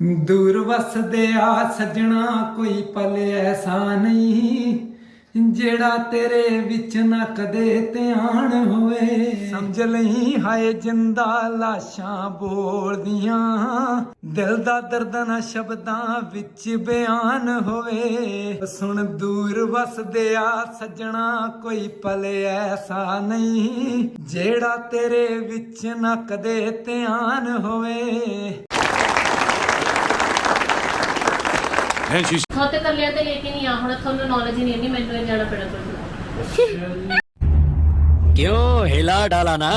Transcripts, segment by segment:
ਦੂਰ ਵਸਦੇ ਆ ਸਜਣਾ, ਕੋਈ ਪਲ ਐਸਾ ਨਹੀਂ ਜਿਹੜਾ ਤੇਰੇ ਵਿੱਚ ਨਾ ਕਦੇ ਧਿਆਨ ਹੋਵੇ। ਸਮਝ ਲਈ ਹਾਏ ਜਿੰਦਾ ਲਾਸ਼ਾਂ ਬੋਲਦੀਆਂ, ਦਿਲ ਦਾ ਦਰਦ ਨਾ ਸ਼ਬਦਾਂ ਵਿੱਚ ਬਿਆਨ ਹੋਵੇ। ਸੁਣ ਦੂਰ ਵਸਦੇ ਆ ਸੱਜਣਾ, ਕੋਈ ਪਲ ਐਸਾ ਨਹੀਂ ਜਿਹੜਾ ਤੇਰੇ ਵਿੱਚ ਨਾ ਕਦੇ ਧਿਆਨ ਹੋਵੇ। ਹੈ ਸ਼ੀਸ਼ੇ ਖਤ ਕਰ ਲਿਆ ਤੇ ਲੇਕਿਨ ਨਹੀਂ ਹੁਣ ਤੁਹਾਨੂੰ ਨੌਲੇਜ ਨਹੀਂ ਮੈਨੂੰ ਇਹ ਜਾਣਾ ਪੈਣਾ ਕਿਉਂ ਹਿਲਾ ਡਾਲਾ ਨਾ?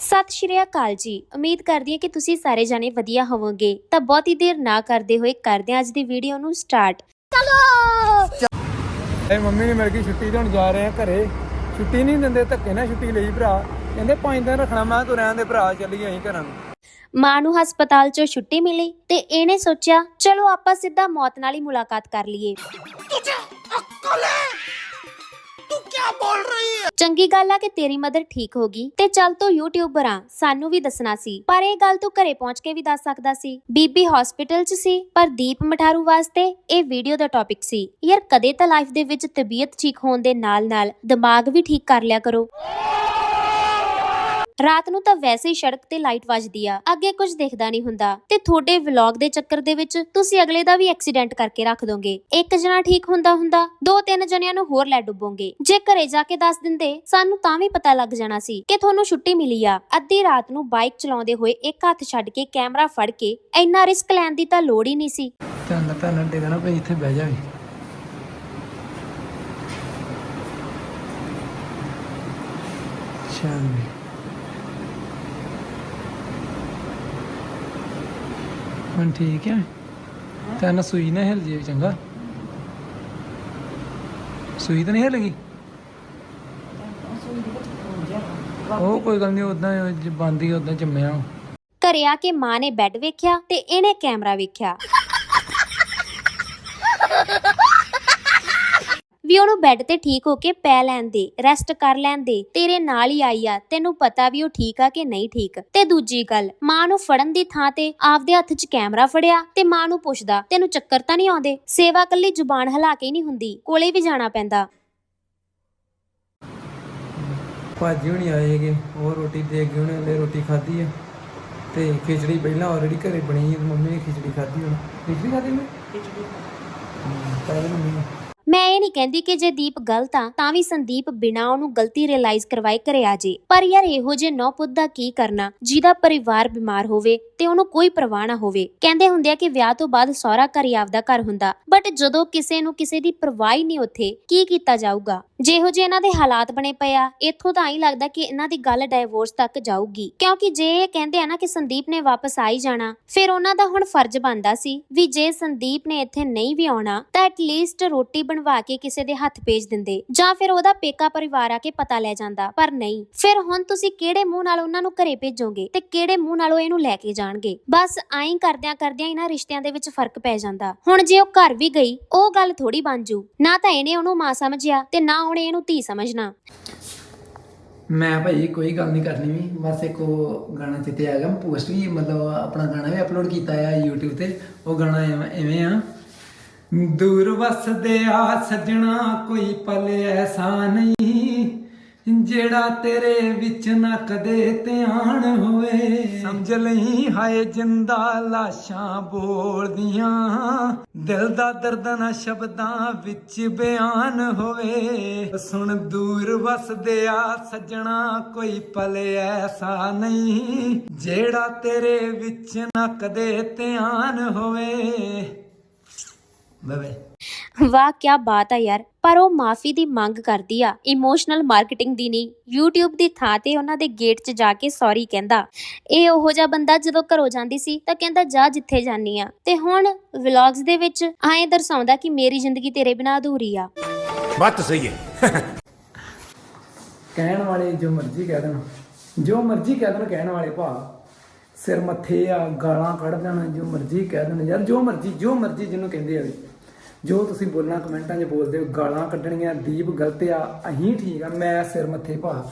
ਸਤਿ ਸ਼੍ਰੀ ਅਕਾਲ ਜੀ। ਉਮੀਦ ਕਰਦੀ ਹਾਂ ਕਿ ਤੁਸੀਂ ਸਾਰੇ ਜਾਣੇ ਵਧੀਆ ਹੋਵੋਗੇ। ਤਾਂ ਬਹੁਤੀ ਦੇਰ ਨਾ ਕਰਦੇ ਹੋਏ ਕਰਦੇ ਹਾਂ ਅੱਜ ਦੀ ਵੀਡੀਓ ਨੂੰ ਸਟਾਰਟ ਚਲੋ ਏ ਮੰਮੀ ਨੇ ਮੇਰੇ ਕੀ ਛੁੱਟੀ ਦੇਣ ਜਾ ਰਹੇ ਆ ਘਰੇ। ਛੁੱਟੀ ਨਹੀਂ ਦਿੰਦੇ ਧੱਕੇ ਨਾਲ ਛੁੱਟੀ ਲਈ ਭਰਾ। ਕਹਿੰਦੇ ਪੰਜ ਦਿਨ ਰੱਖਣਾ ਮੈਂ ਤੂੰ ਰਹਿਣ ਦੇ ਭਰਾ ਚੱਲੀ ਅਸੀਂ ਘਰਾਂ ਨੂੰ। ਮਾਂ ਨੂੰ ਹਸਪਤਾਲ 'ਚੋਂ ਛੁੱਟੀ ਮਿਲੀ ਤੇ ਇਹਨੇ ਸੋਚਿਆ ਚਲੋ ਆਪਾਂ ਸਿੱਧਾ ਮੌਤ ਨਾਲ ਹੀ ਮੁਲਾਕਾਤ ਕਰ ਲਈਏ। ਚੰਗੀ ਗੱਲ ਆ ਕਿ ਤੇਰੀ ਮਦਰ ਠੀਕ ਹੋ ਗਈ ਤੇ ਚੱਲ ਤੂੰ ਯੂਟਿਊਬਰ ਆ, ਸਾਨੂੰ ਵੀ ਦੱਸਣਾ ਸੀ। ਪਰ ਇਹ ਗੱਲ ਤੂੰ ਘਰੇ ਪਹੁੰਚ ਕੇ ਵੀ ਦੱਸ ਸਕਦਾ ਸੀ। ਬੀਬੀ ਹਸਪੀਟਲ 'ਚ ਸੀ, ਪਰ ਦੀਪ ਮਠਾਰੂ ਵਾਸਤੇ ਇਹ ਵੀਡੀਓ ਦਾ ਟੌਪਿਕ ਸੀ। ਯਾਰ ਕਦੇ ਤਾਂ ਲਾਈਫ ਦੇ ਵਿੱਚ ਤਬੀਅਤ ਠੀਕ ਹੋਣ ਦੇ ਨਾਲ-ਨਾਲ ਦਿਮਾਗ ਵੀ ਠੀਕ ਕਰ ਲਿਆ ਕਰੋ। ਰਾਤ ਨੂੰ ਤਾਂ ਵੈਸੇ ਹੀ ਸੜਕ ਤੇ ਲਾਈਟ ਵੱਜਦੀ ਆ, ਅੱਗੇ ਕੁਝ ਦਿਖਦਾ ਨਹੀਂ ਹੁੰਦਾ। ਤੇ ਤੁਹਾਡੇ ਵਲੌਗ ਦੇ ਚੱਕਰ ਦੇ ਵਿੱਚ ਤੁਸੀਂ ਅਗਲੇ ਦਾ ਵੀ ਐਕਸੀਡੈਂਟ ਕਰਕੇ ਰੱਖ ਦੋਗੇ। ਇੱਕ ਜਣਾ ਠੀਕ ਹੁੰਦਾ ਹੁੰਦਾ, ਦੋ ਤਿੰਨ ਜਣਿਆਂ ਨੂੰ ਹੋਰ ਲੈ ਡੁੱਬੋਗੇ। ਜੇ ਘਰੇ ਜਾ ਕੇ ਦੱਸ ਦਿੰਦੇ, ਸਾਨੂੰ ਤਾਂ ਵੀ ਪਤਾ ਲੱਗ ਜਾਣਾ ਸੀ ਕਿ ਤੁਹਾਨੂੰ ਛੁੱਟੀ ਮਿਲੀ ਆ। ਅੱਧੀ ਰਾਤ ਨੂੰ ਬਾਈਕ ਚਲਾਉਂਦੇ ਹੋਏ ਇੱਕ ਹੱਥ ਛੱਡ ਕੇ ਕੈਮਰਾ ਫੜ ਕੇ ਇੰਨਾ ਰਿਸਕ ਲੈਣ ਦੀ ਤਾਂ ਲੋੜ ਹੀ ਨਹੀਂ ਸੀ। ਧੰਨ ਧੰਨ ਡਿਗਣਾ ਭਈ, ਇੱਥੇ ਬਹਿ ਜਾ ਚੱਲ ਹੁਣ ਠੀਕ ਹੈ। ਤੈਨੂੰ ਸੂਈ ਨਾ ਹਿਲ ਜੇ ਚੰਗਾ। ਸੂਈ ਤਾਂ ਨਹੀਂ ਹਿਲ ਗਈ ਉਹ ਕੋਈ ਗੱਲ ਨਹੀਂ ਉਦਾਂ ਬੰਦੀ ਉਦਾਂ ਜੰਮਿਆ ਘਰੇ ਆ ਕੇ ਮਾਂ ਨੇ ਬੈੱਡ ਵੇਖਿਆ ਤੇ ਇਹਨੇ ਕੈਮਰਾ ਵੇਖਿਆ। ਵੀ ਉਹਨੂੰ ਬੈੱਡ ਤੇ ਠੀਕ ਹੋ ਕੇ ਪੈ ਲੈਣ ਦੇ ਰੈਸਟ ਕਰ ਲੈਣ ਦੇ ਤੇਰੇ ਨਾਲ ਹੀ ਆਈ ਆ ਤੈਨੂੰ ਪਤਾ ਵੀ ਉਹ ਠੀਕ ਆ ਕਿ ਨਹੀਂ ਠੀਕ। ਤੇ ਦੂਜੀ ਗੱਲ ਮਾਂ ਨੂੰ ਫੜਨ ਦੀ ਥਾਂ ਤੇ ਆਪਦੇ ਹੱਥ 'ਚ ਕੈਮਰਾ ਫੜਿਆ ਤੇ ਮਾਂ ਨੂੰ ਪੁੱਛਦਾ ਤੈਨੂੰ ਚੱਕਰ ਤਾਂ ਨਹੀਂ ਆਉਂਦੇ? ਸੇਵਾ ਕੱਲੀ ਜ਼ੁਬਾਨ ਹਿਲਾ ਕੇ ਨਹੀਂ ਹੁੰਦੀ ਕੋਲੇ ਵੀ ਜਾਣਾ ਪੈਂਦਾ। ਭਾਜੀ ਹੁਣੀ ਆਏਗੇ ਉਹ ਰੋਟੀ ਦੇ ਗਏ ਉਹਨੇ ਹਲੇ ਰੋਟੀ ਖਾਧੀ ਆ। ਤੇ ਖਿਚੜੀ ਪਹਿਲਾਂ ਆਲਰੇਡੀ ਘਰੇ ਬਣੀ ਹੈ ਮੰਮੀ ਨੇ ਖਿਚੜੀ ਖਾਧੀ ਹੁਣ। ਖਿਚੜੀ ਖਾਧੀ ਮੈਂ? ਖਿਚੜੀ। ਪਹਿਲਾਂ ਮੰਮੀ। ਨੇ ਮੈਂ ਇਹ ਨਹੀਂ ਕਹਿੰਦੀ ਕਿ ਜੇ ਦੀਪ ਗਲਤ ਆ, ਤਾਂ ਵੀ ਸੰਦੀਪ ਬਿਨਾ ਉਹਨੂੰ ਗਲਤੀ ਰਿਅਲਾਈਜ਼ ਕਰਵਾਏ ਘਰੇ ਆ ਜੇ। ਪਰ ਯਾਰ ਇਹੋ ਜੇ ਨੌ ਪੁੱਤ ਦਾ ਕੀ ਕਰਨਾ? ਜਿਹਦਾ ਪਰਿਵਾਰ ਬਿਮਾਰ ਹੋਵੇ ਤੇ ਉਹਨੂੰ ਕੋਈ ਪਰਵਾਹ ਨਾ ਹੋਵੇ। ਕਹਿੰਦੇ ਹੁੰਦੇ ਆ ਕਿ ਵਿਆਹ ਤੋਂ ਬਾਅਦ ਸਹੁਰਾ ਘਰ ਹੀ ਆਪਦਾ ਘਰ ਹੁੰਦਾ। ਬਟ ਜਦੋਂ ਕਿਸੇ ਨੂੰ ਕਿਸੇ ਦੀ ਪਰਵਾਹ ਹੀ ਨਹੀਂ ਉੱਥੇ, ਕੀ ਕੀਤਾ ਜਾਊਗਾ? ਜਿਹੋ ਜਿਹੇ ਇਹਨਾਂ ਦੇ ਹਾਲਾਤ ਬਣੇ ਪਏ ਆ, ਇੱਥੋਂ ਤਾਂ ਹੀ ਲੱਗਦਾ ਕਿ ਇਹਨਾਂ ਦੀ ਗੱਲ ਡਾਈਵੋਰਸ ਤੱਕ ਜਾਊਗੀ। ਕਿਉਂਕਿ ਜੇ ਇਹ ਕਹਿੰਦੇ ਆ ਨਾ ਕਿ ਸੰਦੀਪ ਨੇ ਵਾਪਸ ਆ ਜਾਣਾ, ਫਿਰ ਉਹਨਾਂ ਦਾ ਹੁਣ ਫਰਜ਼ ਬਣਦਾ ਸੀ ਵੀ ਜੇ ਸੰਦੀਪ ਨੇ ਇੱਥੇ ਨਹੀਂ ਵੀ ਆਉਣਾ, ਤਾਂ ਐਟਲੀਸਟ ਰੋਟੀ ਬਣਵਾ ਕੇ ਕਿਸੇ ਦੇ ਹੱਥ ਭੇਜ ਦਿੰਦੇ, ਜਾਂ ਫਿਰ ਉਹਦਾ ਪੇਕਾ ਪਰਿਵਾਰ ਆ ਕੇ ਪਤਾ ਲੈ ਜਾਂਦਾ, ਪਰ ਨਹੀਂ। ਫਿਰ ਹੁਣ ਤੁਸੀਂ ਕਿਹੜੇ ਮੂੰਹ ਨਾਲ ਉਹਨਾਂ ਨੂੰ ਘਰੇ ਭੇਜੋਗੇ ਤੇ ਕਿਹੜੇ ਮੂੰਹ ਨਾਲ ਉਹ ਇਹਨੂੰ ਲੈ ਕੇ ਜਾਣਗੇ? ਬਸ ਐਂ ਕਰਦਿਆਂ ਕਰਦਿਆਂ ਇਹਨਾਂ ਰਿਸ਼ਤਿਆਂ ਦੇ ਵਿੱਚ ਫ਼ਰਕ ਪੈ ਜਾਂਦਾ। ਹੁਣ ਜੇ ਉਹ ਘਰ ਵੀ ਗਈ, ਉਹ ਗੱਲ ਥੋੜੀ ਬਣ ਜੂ। ਨਾ ਤਾਂ ਇਹਨੇ ਉਹਨੂੰ ਮਾਂ ਸਮਝਿਆ ਤੇ ਨਾ ਉਹਨੇ ਇਹਨੂੰ ਧੀ ਸਮਝਣਾ। ਮੈਂ ਭਾਈ ਕੋਈ ਗੱਲ ਨਹੀਂ ਕਰਨੀ ਵੀ, ਬਸ ਇੱਕ ਉਹ ਗਾਣਾ ਚਿੱਤੇ ਆ ਗਿਆ ਪੋਸਟ ਵੀ ਮਤਲਬ ਆਪਣਾ ਗਾਣਾ ਵੀ ਅਪਲੋਡ ਕੀਤਾ ਆ YouTube ਤੇ, ਉਹ ਗਾਣਾ ਐਵੇਂ- ਐਵੇਂ ਆ। ਦੂਰ ਵਸਦੇ ਆ, ਸਜਣਾ ਕੋਈ ਪਲ ਐਸਾ ਨਹੀਂ। ਜਿਹੜਾ ਤੇਰੇ ਵਿੱਚ ਨਾ ਕਦੇ ਧਿਆਨ ਹੋਵੇ। ਸਮਝ ਲਈ ਹਾਏ ਜਿੰਦਾ ਲਾਸ਼ਾਂ ਬੋਲਦੀਆਂ। ਦਿਲ ਦਾ ਦਰਦ ਨਾ ਸ਼ਬਦਾਂ ਵਿੱਚ ਬਿਆਨ ਹੋਵੇ। ਸੁਣ ਦੂਰ ਵਸਦੇ ਆ ਸਜਣਾ, ਕੋਈ ਪਲ ਐਸਾ ਨਹੀਂ। ਜਿਹੜਾ ਤੇਰੇ ਵਿੱਚ ਨਾ ਕਦੇ ਧਿਆਨ ਹੋਵੇ। ਬਵੇ। ਵਾਹ ਕੀ ਬਾਤ ਆ ਯਾਰ। ਪਰ ਉਹ ਮਾਫੀ ਦੀ ਮੰਗ ਕਰਦੀ ਆ। ਇਮੋਸ਼ਨਲ ਮਾਰਕੀਟਿੰਗ ਦੀ ਨਹੀਂ YouTube ਦੀ ਥਾਂ ਤੇ ਉਹਨਾਂ ਦੇ ਗੇਟ 'ਚ ਜਾ ਕੇ ਸੌਰੀ ਕਹਿੰਦਾ। ਇਹ ਉਹੋ ਜਿਹਾ ਬੰਦਾ ਜਦੋਂ ਘਰੋਂ ਜਾਂਦੀ ਸੀ ਤਾਂ ਕਹਿੰਦਾ ਜਾ ਜਿੱਥੇ ਜਾਨੀ ਆ। ਤੇ ਹੁਣ ਵਲੌਗਸ ਦੇ ਵਿੱਚ ਆਏ ਦਰਸਾਉਂਦਾ ਕਿ ਮੇਰੀ ਜ਼ਿੰਦਗੀ ਤੇਰੇ ਬਿਨਾ ਅਧੂਰੀ ਆ। ਬਾਤ ਸਹੀ ਹੈ। ਕਹਿਣ ਵਾਲੇ ਜੋ ਮਰਜ਼ੀ ਕਹਿ ਦੇਣ। ਜੋ ਮਰਜ਼ੀ ਕਹਿ ਦੇਣ ਕਹਿਣ ਵਾਲੇ ਭਾ ਸਿਰ ਮੱਥੇ ਆ ਗਾਲਾਂ ਕੱਢ ਦੇਣ ਜੋ ਮਰਜ਼ੀ ਕਹਿ ਦੇਣ। ਯਾਰ ਜੋ ਮਰਜ਼ੀ ਜੋ ਮਰਜ਼ੀ ਜਿਹਨੂੰ ਕਹਿੰਦੇ ਆ ਜੋ ਤੁਸੀਂ ਬੋਲਣਾ ਕਮੈਂਟਾਂ 'ਚ ਬੋਲਦੇ ਹੋ, ਗਾਲਾਂ ਕੱਢਣੀਆਂ, ਦੀਪ ਗਲਤ ਆ, ਅਹੀਂ ਠੀਕ ਆ, ਮੈਂ ਸਿਰ ਮੱਥੇ ਭਾ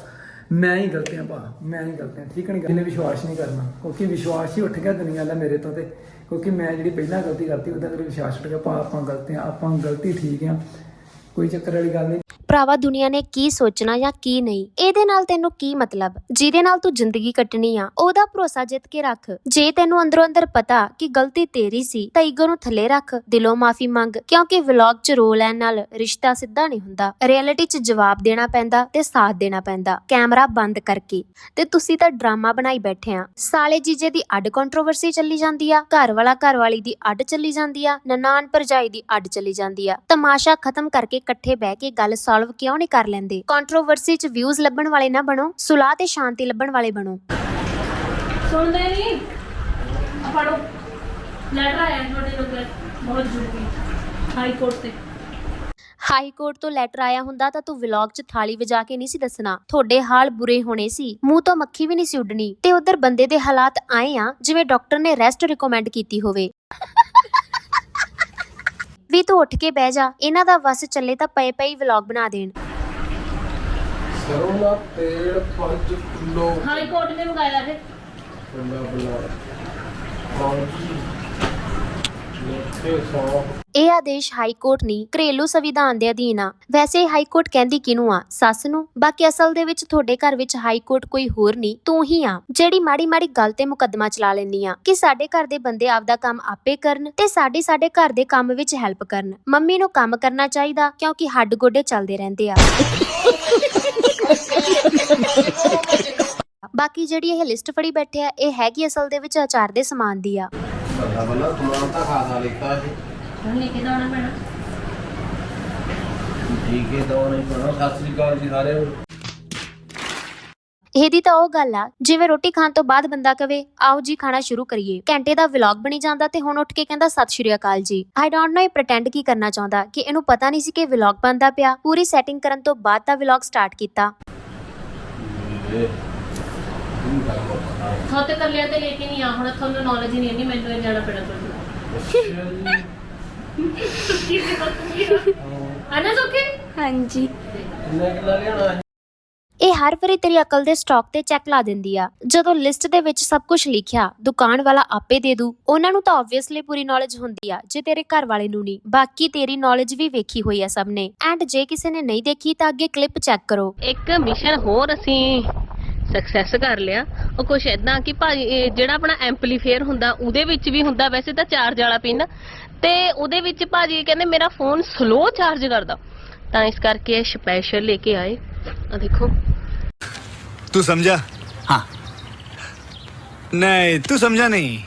ਮੈਂ ਹੀ ਗਲਤ ਹਾਂ ਭਾ ਮੈਂ ਹੀ ਗਲਤ ਹਾਂ ਠੀਕ ਨਹੀਂ ਇਹਨੇ ਵਿਸ਼ਵਾਸ ਨਹੀਂ ਕਰਨਾ, ਕਿਉਂਕਿ ਵਿਸ਼ਵਾਸ ਹੀ ਉੱਠ ਗਿਆ ਦੁਨੀਆ ਦਾ ਮੇਰੇ ਤੋਂ ਤੇ, ਕਿਉਂਕਿ ਮੈਂ ਜਿਹੜੀ ਪਹਿਲਾਂ ਗਲਤੀ ਕਰਤੀ, ਉਹਦਾ ਮੇਰੇ ਵਿਸ਼ਵਾਸ ਉੱਠ ਗਿਆ ਭਾ ਆਪਾਂ ਗਲਤ ਹਾਂ ਆਪਾਂ ਗਲਤੀ ਠੀਕ ਆ, ਕੋਈ ਚੱਕਰ ਵਾਲੀ ਗੱਲ ਨਹੀਂ। ਭਰਾਵਾ, ਦੁਨੀਆ ਨੇ ਕੀ ਸੋਚਣਾ ਜਾਂ ਕੀ ਨਹੀਂ? ਇਹਦੇ ਨਾਲ ਤੈਨੂੰ ਕੀ ਮਤਲਬ? ਜਿਹਦੇ ਨਾਲ ਤੂੰ ਜ਼ਿੰਦਗੀ ਕੱਟਣੀ ਆ, ਉਹਦਾ ਭਰੋਸਾ ਜਿੱਤ ਕੇ ਰੱਖ। ਜੇ ਤੈਨੂੰ ਅੰਦਰੋਂ ਅੰਦਰ ਪਤਾ ਕਿ ਗਲਤੀ ਤੇਰੀ ਸੀ, ਤਾਂ ਈਗੋ ਨੂੰ ਥੱਲੇ ਰੱਖ। ਦਿਲੋਂ ਮਾਫੀ ਮੰਗ, ਕਿਉਂਕਿ ਵਲੌਗ 'ਚ ਰੋ ਲੈਣ ਨਾਲ ਰਿਸ਼ਤਾ ਸਿੱਧਾ ਨਹੀਂ ਹੁੰਦਾ। ਰਿਐਲਿਟੀ 'ਚ ਜਵਾਬ ਦੇਣਾ ਪੈਂਦਾ ਤੇ ਸਾਥ ਦੇਣਾ ਪੈਂਦਾ, ਕੈਮਰਾ ਬੰਦ ਕਰਕੇ। ਤੇ ਤੁਸੀਂ ਤਾਂ ਡਰਾਮਾ ਬਣਾਈ ਬੈਠੇ ਆ। ਸਾਲੇ ਜੀਜੇ ਦੀ ਅੱਡ ਕੰਟਰੋਵਰਸੀ ਚੱਲੀ ਜਾਂਦੀ ਆ ਘਰ ਵਾਲਾ ਘਰ ਵਾਲੀ ਦੀ ਅੱਡ ਚੱਲੀ ਜਾਂਦੀ ਆ ਨਨਾਨ ਭਰਜਾਈ ਦੀ ਅੱਡ ਚੱਲੀ ਜਾਂਦੀ ਆ। ਤਮਾਸ਼ਾ ਖਤਮ ਕਰਕੇ ਇਕੱਠੇ ਬਹਿ ਕੇ ਗੱਲ ਸੋਲਵ ਕਿਉਂ ਨਹੀਂ ਕਰ ਲੈਂਦੇ? ਕੰਟਰੋਵਰਸੀ 'ਚ ਵਿਊਜ਼ ਲੱਭਣ ਵਾਲੇ ਨਾ ਬਣੋ ਸੁਲਾਹ ਤੇ ਸ਼ਾਂਤੀ ਲੱਭਣ ਵਾਲੇ ਬਣੋ। ਸੁਣਦੇ ਨਹੀਂ ਆ ਪੜੋ ਲੈਟਰ ਆਇਆ ਤੁਹਾਡੇ ਲੋਕਾਂ ਬਹੁਤ ਜ਼ਰੂਰੀ ਹਾਈ ਕੋਰਟ ਤੇ। ਹਾਈ ਕੋਰਟ ਤੋਂ ਲੈਟਰ ਆਇਆ ਹੁੰਦਾ ਤਾਂ ਤੂੰ ਵਲੌਗ 'ਚ ਥਾਲੀ ਵਜਾ ਕੇ ਨਹੀਂ ਸੀ ਦੱਸਣਾ। ਤੁਹਾਡੇ ਹਾਲ ਬੁਰੇ ਹੋਣੇ ਸੀ। ਮੂੰਹ ਤੋਂ ਮੱਖੀ ਵੀ ਨਹੀਂ ਸੀ ਉੱਡਣੀ। ਤੇ ਉਧਰ ਬੰਦੇ ਦੇ ਹਾਲਾਤ ਆਏ ਆ ਜਿਵੇਂ ਡਾਕਟਰ ਨੇ ਰੈਸਟ ਰਿਕਮੈਂਡ ਕੀਤੀ ਹੋਵੇ। ਵੀ ਤੂੰ ਉੱਠ ਕੇ ਬਹਿ ਜਾ ਇਹਨਾਂ ਦਾ ਵਸ ਚੱਲੇ ਤਾਂ ਪਏ ਪਈ ਵਲੌਗ ਬਣਾ ਦੇਣ। ਸਰੋਂ ਦਾ ਤੇਲ 5 ਕਿਲੋ। ਹਾਈ ਕੋਰਟ ਨੇ ਮੰਗਾਇਆ ਹੈ ਬੰਦਾ ਬਲਾ ਹਾਂਜੀ ਲੱਖੇ ਸੌ ਇਹ ਆਦੇਸ਼ ਹਾਈ ਕੋਰਟ ਨਹੀਂ ਘਰੇਲੂ ਸੰਵਿਧਾਨ ਦੇ ਅਧੀਨ ਆ। ਵੈਸੇ ਹਾਈ ਕੋਰਟ ਕਹਿੰਦੀ ਕਿਹਨੂੰ ਆ? ਸੱਸ ਨੂੰ। ਬਾਕੀ ਅਸਲ ਦੇ ਵਿੱਚ ਤੁਹਾਡੇ ਘਰ ਵਿੱਚ ਹਾਈ ਕੋਰਟ ਕੋਈ ਹੋਰ ਨਹੀਂ, ਤੂੰ ਹੀ ਆ। ਜਿਹੜੀ ਮਾੜੀ ਮਾੜੀ ਗੱਲ ਤੇ ਮੁਕੱਦਮਾ ਚਲਾ ਲੈਂਦੀ ਆ ਕਿ ਸਾਡੇ ਘਰ ਦੇ ਬੰਦੇ ਆਪਦਾ ਕੰਮ ਆਪੇ ਕਰਨ ਤੇ ਸਾਡੇ ਸਾਡੇ ਘਰ ਦੇ ਕੰਮ ਵਿੱਚ ਹੈਲਪ ਕਰਨ। ਮੰਮੀ ਨੂੰ ਕੰਮ ਕਰਨਾ ਚਾਹੀਦਾ ਕਿਉਂਕਿ ਹੱਡ ਗੋਡੇ ਚੱਲਦੇ ਰਹਿੰਦੇ ਆ। ਬਾਕੀ ਜਿਹੜੀ ਇਹ ਲਿਸਟ ਫੜੀ ਬੈਠੇ ਆ, ਇਹ ਹੈਗੀ ਅਸਲ ਦੇ ਵਿੱਚ ਅਚਾਰ ਦੇ ਸਮਾਨ ਦੀ ਆ। ਹੁਣ ਲੈ ਕੇ ਜਾਣਾ ਪੈਣਾ? ਦੋ ਇਹਦੀ ਤਾਂ ਉਹ ਗੱਲ ਆ ਜਿਵੇਂ ਰੋਟੀ ਖਾਣ ਤੋਂ ਬਾਅਦ ਬੰਦਾ ਕਵੇ ਆਓ ਜੀ ਖਾਣਾ ਸ਼ੁਰੂ ਕਰੀਏ। ਘੰਟੇ ਦਾ ਵਲੌਗ ਬਣੀ ਜਾਂਦਾ ਤੇ ਹੁਣ ਉੱਠ ਕੇ ਕਹਿੰਦਾ ਸਤਿ ਸ਼੍ਰੀ ਅਕਾਲ ਜੀ। ਆਈ ਡੋਨਟ ਨੋ ਇਹ ਪ੍ਰਟੈਂਡ ਕੀ ਕਰਨਾ ਚਾਹੁੰਦਾ ਕਿ ਇਹਨੂੰ ਪਤਾ ਨਹੀਂ ਸੀ ਕਿ ਵਲੌਗ ਬਣਦਾ ਪਿਆ। ਪੂਰੀ ਸੈਟਿੰਗ ਕਰਨ ਤੋਂ ਬਾਅਦ ਤਾਂ ਵਲੌਗ ਸਟਾਰਟ ਕੀਤਾ। ਥੋਤੇ ਕਰ ਲਿਆ ਤੇ ਲੈ ਕੇ ਨਹੀਂ ਆ ਹੁਣ ਤੁਹਾਨੂੰ ਨੌਲੇਜ ਹੀ ਨਹੀਂ ਇੰਨੀ ਮੈਨੂੰ ਇਹ ਜਾਣਾ ਪੈਣਾ ਪਊਗਾ ਕੀ ਸੀ ਬਸ ਅਨਾ ਸੁਖੀ? ਹਾਂਜੀ। ਇਹ ਹਰ ਵਾਰੀ ਤੇਰੀ ਅਕਲ ਦੇ ਸਟਾਕ ਤੇ ਚੈੱਕ ਲਾ ਦਿੰਦੀ ਆ। ਜਦੋਂ ਲਿਸਟ ਦੇ ਵਿੱਚ ਸਭ ਕੁਝ ਲਿਖਿਆ ਦੁਕਾਨ ਵਾਲਾ ਆਪੇ ਦੇ ਦੂ। ਉਹਨਾਂ ਨੂੰ ਤਾਂ ਆਬਵੀਅਸਲੀ ਪੂਰੀ ਨੌਲੇਜ ਹੁੰਦੀ ਆ ਜੇ ਤੇਰੇ ਘਰ ਵਾਲੇ ਨੂੰ ਨਹੀਂ। ਬਾਕੀ ਤੇਰੀ ਨੌਲੇਜ ਵੀ ਵੇਖੀ ਹੋਈ ਆ ਸਭ ਨੇ। ਐਂਡ ਜੇ ਕਿਸੇ ਨੇ ਨਹੀਂ ਦੇਖੀ ਤਾਂ ਅੱਗੇ ਕਲਿੱਪ ਚੈੱਕ ਕਰੋ। ਇੱਕ ਮਿਸ਼ਨ ਹੋਰ ਅਸੀਂ ਐਕਸੈਸ ਕਰ ਲਿਆ। ਉਹ ਕੁਛ ਇਦਾਂ ਕਿ ਭਾਈ ਜਿਹੜਾ ਆਪਣਾ ਐਮਪਲੀਫਾਇਰ ਹੁੰਦਾ ਉਹਦੇ ਵਿੱਚ ਵੀ ਹੁੰਦਾ ਵੈਸੇ ਤਾਂ ਚਾਰਜ ਵਾਲਾ ਪਿੰਨ ਤੇ ਉਹਦੇ ਵਿੱਚ ਭਾਜੀ ਕਹਿੰਦੇ ਮੇਰਾ ਫੋਨ ਸਲੋ ਚਾਰਜ ਕਰਦਾ। ਤਾਂ ਇਸ ਕਰਕੇ ਸਪੈਸ਼ਲ ਲੈ ਕੇ ਆਏ। ਆ ਦੇਖੋ। ਤੂੰ ਸਮਝਾ? ਹਾਂ। ਨਹੀਂ ਤੂੰ ਸਮਝਾ ਨਹੀਂ।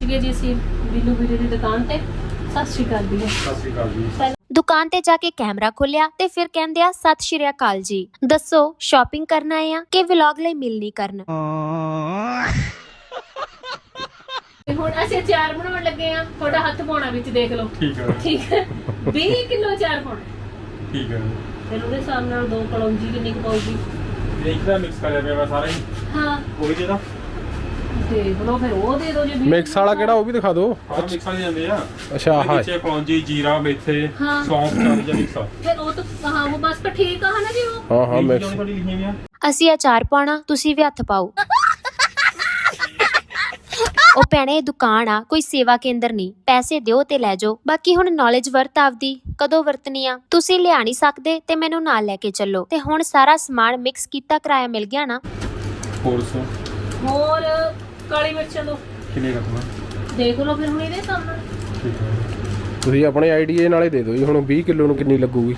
ਠੀਕ ਜੀ ਅਸੀਂ ਬਿੱਲੂ ਵੀਡੀਓ ਦੀ ਦੁਕਾਨ ਤੇ। ਸਤਿ ਸ਼੍ਰੀ ਅਕਾਲ ਜੀ ਸਤਿ ਸ਼੍ਰੀ ਅਕਾਲ ਜੀ। ਦੁਕਾਨ ਤੇ ਜਾ ਕੇ ਕੈਮਰਾ ਖੋਲਿਆ ਤੇ ਫਿਰ ਕਹਿੰਦੇ ਆ ਸਤਿ ਸ਼੍ਰੀ ਅਕਾਲ ਜੀ। ਦੱਸੋ ਸ਼ਾਪਿੰਗ ਕਰਨ ਆਏ ਆ ਕਿ ਵਲੌਗ ਲਈ ਮਿਲ ਨਹੀਂ ਕਰਨ? ਤੇ ਹੁਣ ਅਸੀਂ ਅਚਾਰ ਬਣਾਉਣ ਲੱਗੇ ਆ। ਤੁਹਾਡਾ ਹੱਥ ਪਾਉਣਾ ਵਿੱਚ ਦੇਖ ਲਓ। ਠੀਕ ਹੈ। ਠੀਕ ਹੈ। 20 ਕਿਲੋ ਅਚਾਰ ਪਾਉਣਾ। ਠੀਕ ਹੈ। ਫਿਰ ਉਹਦੇ ਹਿਸਾਬ ਨਾਲ ਦੋ ਕਲੌਂਜੀ ਕਿੰਨੀ ਕੁ ਪਾਉਗੀ ਇੱਕ ਤਾਂ ਮਿਕਸ ਕਰਿਆ ਪਿਆ ਵਾ ਸਾਰਾ ਹੀ। ਹਾਂ। ਉਹੀ ਦਾ। ਦੇਖ ਲਓ ਫਿਰ ਉਹ ਦੇ ਦਿਓ ਜੇ ਵੀਹ ਮਿਕਸ ਵਾਲਾ ਕਿਹੜਾ ਉਹ ਵੀ ਦਿਖਾ ਦਿਓ। ਹਾਂ ਮਿਕਸ ਵਾਲੇ ਜਾਂਦੇ ਆ। ਅੱਛਾ ਉਹਦੇ ਹਾਂ ਵਿੱਚੇ ਕਲੌਂਜੀ ਜੀਰਾ ਮੇਥੇ ਹਾਂ। ਸੌਂਫ ਚਾਰ ਜਾਂ ਮਿਕਸ ਆ। ਫਿਰ ਉਹ ਤਾਂ ਹਾਂ ਉਹ ਬਸ ਤਾਂ ਠੀਕ ਆ ਹਨਾ ਜੀ ਉਹ? ਹਾਂ ਹਾਂ ਮਿਕਸ। ਲਿਖੀਆਂ ਹੋਈਆਂ ਅਸੀਂ ਅਚਾਰ ਪਾਉਣਾ ਤੁਸੀਂ ਵੀ ਹੱਥ ਪਾਓ। ਉਹ ਭੈਣੇ ਇਹ ਦੁਕਾਨ ਆ ਕੋਈ ਸੇਵਾ ਕੇਂਦਰ ਨਹੀਂ। ਪੈਸੇ ਦਿਓ ਤੇ ਲੈ ਜਾਓ। ਬਾਕੀ ਹੁਣ ਨੌਲੇਜ ਵਰਤ ਆਪਦੀ ਕਦੋਂ ਵਰਤਣੀ ਆ? ਤੁਸੀਂ ਲਿਆ ਨਹੀਂ ਸਕਦੇ ਤੇ ਮੈਨੂੰ ਨਾਲ ਲੈ ਕੇ ਚੱਲੋ। ਤੇ ਹੁਣ ਸਾਰਾ ਸਮਾਨ ਮਿਕਸ ਕੀਤਾ ਕਰਾਇਆ ਮਿਲ ਗਿਆ ਨਾ? ਹੋਰ ਸੋ ਹੋਰ ਕਾਲੀ ਮਿਰਚਾਂ ਦੋ। ਕਿੰਨੇ ਕਰਨਾ ਦੇਖ ਲਓ ਫਿਰ ਹੁਣ ਇਹਦੇ ਠੀਕ ਹੈ। ਤੁਸੀਂ ਆਪਣੇ ਆਈਡੀਏ ਨਾਲੇ ਦੇ ਦਿਓ ਜੀ ਹੁਣ 20 ਕਿਲੋ ਨੂੰ ਕਿੰਨੀ ਲੱਗੂਗੀ?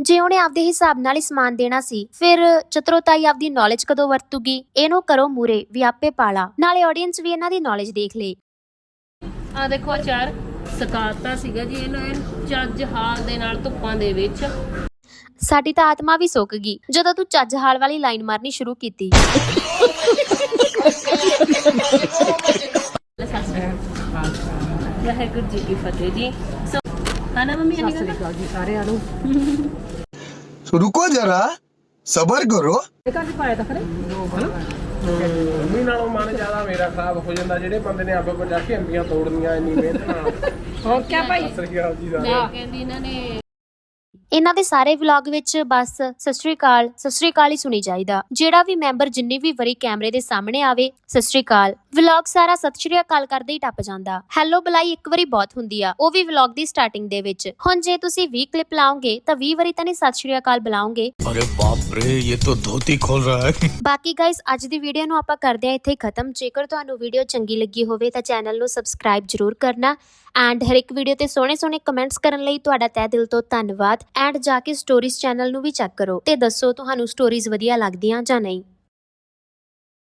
ਜੇ ਉਹਨੇ ਆਪਦੇ ਹਿਸਾਬ ਨਾਲ ਹੀ ਸਮਾਨ ਦੇਣਾ ਸੀ ਫਿਰ ਚਤਰੋਤਾਈ ਆਪਦੀ ਨੌਲੇਜ ਕਦੋਂ ਵਰਤੂਗੀ? ਇਹਨੂੰ ਕਰੋ ਮੂਰੇ ਵੀ ਆਪੇ ਪਾਲਾ। ਨਾਲੇ ਆਡੀਅנס ਵੀ ਇਹਨਾਂ ਦੀ ਨੌਲੇਜ ਦੇਖ ਲੇ। ਆ ਦੇਖੋ ਅਚਾਰ ਸਕਾਤਾ ਸੀਗਾ ਜੀ ਇਹਨੂੰ ਚੱਜ ਹਾਲ ਦੇ ਨਾਲ ਧੁੱਪਾਂ ਦੇ ਵਿੱਚ। ਸਾਡੀ ਤਾਂ ਆਤਮਾ ਵੀ ਸੁੱਕ ਗਈ ਜਦੋਂ ਤੂੰ ਚੱਜ ਹਾਲ ਵਾਲੀ ਲਾਈਨ ਮਾਰਨੀ ਸ਼ੁਰੂ ਕੀਤੀ। ਸੋ ਮੰਮੀ ਰੁਕੋ ਜਰਾ ਸਬਰ ਕਰੋ। ਇਹ ਨਾਲੋਂ ਮਨ ਜ਼ਿਆਦਾ ਮੇਰਾ ਖਰਾਬ ਹੋ ਜਾਂਦਾ ਜਿਹੜੇ ਬੰਦੇ ਨੇ ਅੰਬ ਪਜਾ ਕੇ ਅੰਬੀਆਂ ਤੋੜਨੀਆਂ ਇੰਨੀ ਮਿਹਨਤ ਨਾਲ। ਹੋਰ ਕੀ ਭਾਈ? ਮੈਂ ਕਹਿੰਦੀ ਇਹਨਾਂ ਨੇ ਇਹਨਾਂ ਦੇ ਸਾਰੇ ਵਲੌਗ ਵਿੱਚ ਬਸ ਸਤਿ ਸ਼੍ਰੀ ਅਕਾਲ, ਸਤਿ ਸ਼੍ਰੀ ਅਕਾਲ ਹੀ ਸੁਣੀ ਜਾਈਦਾ। ਜਿਹੜਾ ਵੀ ਮੈਂਬਰ ਜਿੰਨੀ ਵੀ ਵਾਰੀ ਕੈਮਰੇ ਦੇ ਸਾਹਮਣੇ ਆਵੇ, ਸਤਿ ਸ਼੍ਰੀ ਅਕਾਲ। ਵਲੌਗ ਸਾਰਾ ਸਤਿ ਸ਼੍ਰੀ ਅਕਾਲ ਕਰਦੇ ਹੀ ਟੱਪ ਜਾਂਦਾ। ਹੈਲੋ ਬੁਲਾਈ ਇੱਕ ਵਾਰੀ ਬਹੁਤ ਹੁੰਦੀ ਆ ਉਹ ਵੀ ਵਲੌਗ ਦੀ ਸਟਾਰਟਿੰਗ ਦੇ ਵਿੱਚ। ਹੁਣ ਜੇ ਤੁਸੀਂ 20 ਕਲਿੱਪ ਲਾਓਗੇ ਤਾਂ 20 ਵਾਰੀ ਤਾਂ ਨਹੀਂ ਸਤਿ ਸ਼੍ਰੀ ਅਕਾਲ ਬੁਲਾਓਗੇ। ਅਰੇ ਬਾਪ ਰੇ ਇਹ ਤਾਂ ਧੋਤੀ ਖੋਲ ਰਹਾ ਹੈ। ਬਾਕੀ ਗਾਇਸ ਅੱਜ ਦੀ ਵੀਡੀਓ ਨੂੰ ਆਪਾਂ ਕਰਦੇ ਆ ਇੱਥੇ ਖਤਮ। ਜੇਕਰ ਤੁਹਾਨੂੰ ਵੀਡੀਓ ਚੰਗੀ ਲੱਗੀ ਹੋਵੇ ਤਾਂ ਚੈਨਲ ਨੂੰ ਸਬਸਕ੍ਰਾਈਬ ਜ਼ਰੂਰ ਕਰਨਾ। ਐਂਡ ਹਰ ਇੱਕ ਵੀਡੀਓ ਤੇ ਸੋਹਣੇ ਸੋਹਣੇ ਕਮੈਂਟਸ ਕਰਨ ਲਈ ਤੁਹਾਡਾ ਤਹਿ ਦਿਲ ਤੋਂ ਧੰਨਵਾਦ। ਐਂਡ ਜਾ ਕੇ ਸਟੋਰੀਜ਼ ਚੈਨਲ ਨੂੰ ਵੀ ਚੈੱਕ ਕਰੋ ਤੇ ਦੱਸੋ ਤੁਹਾਨੂੰ ਸਟੋਰੀਜ਼ ਵਧੀਆ ਲੱਗਦੀਆਂ ਜਾਂ ਨਹੀਂ।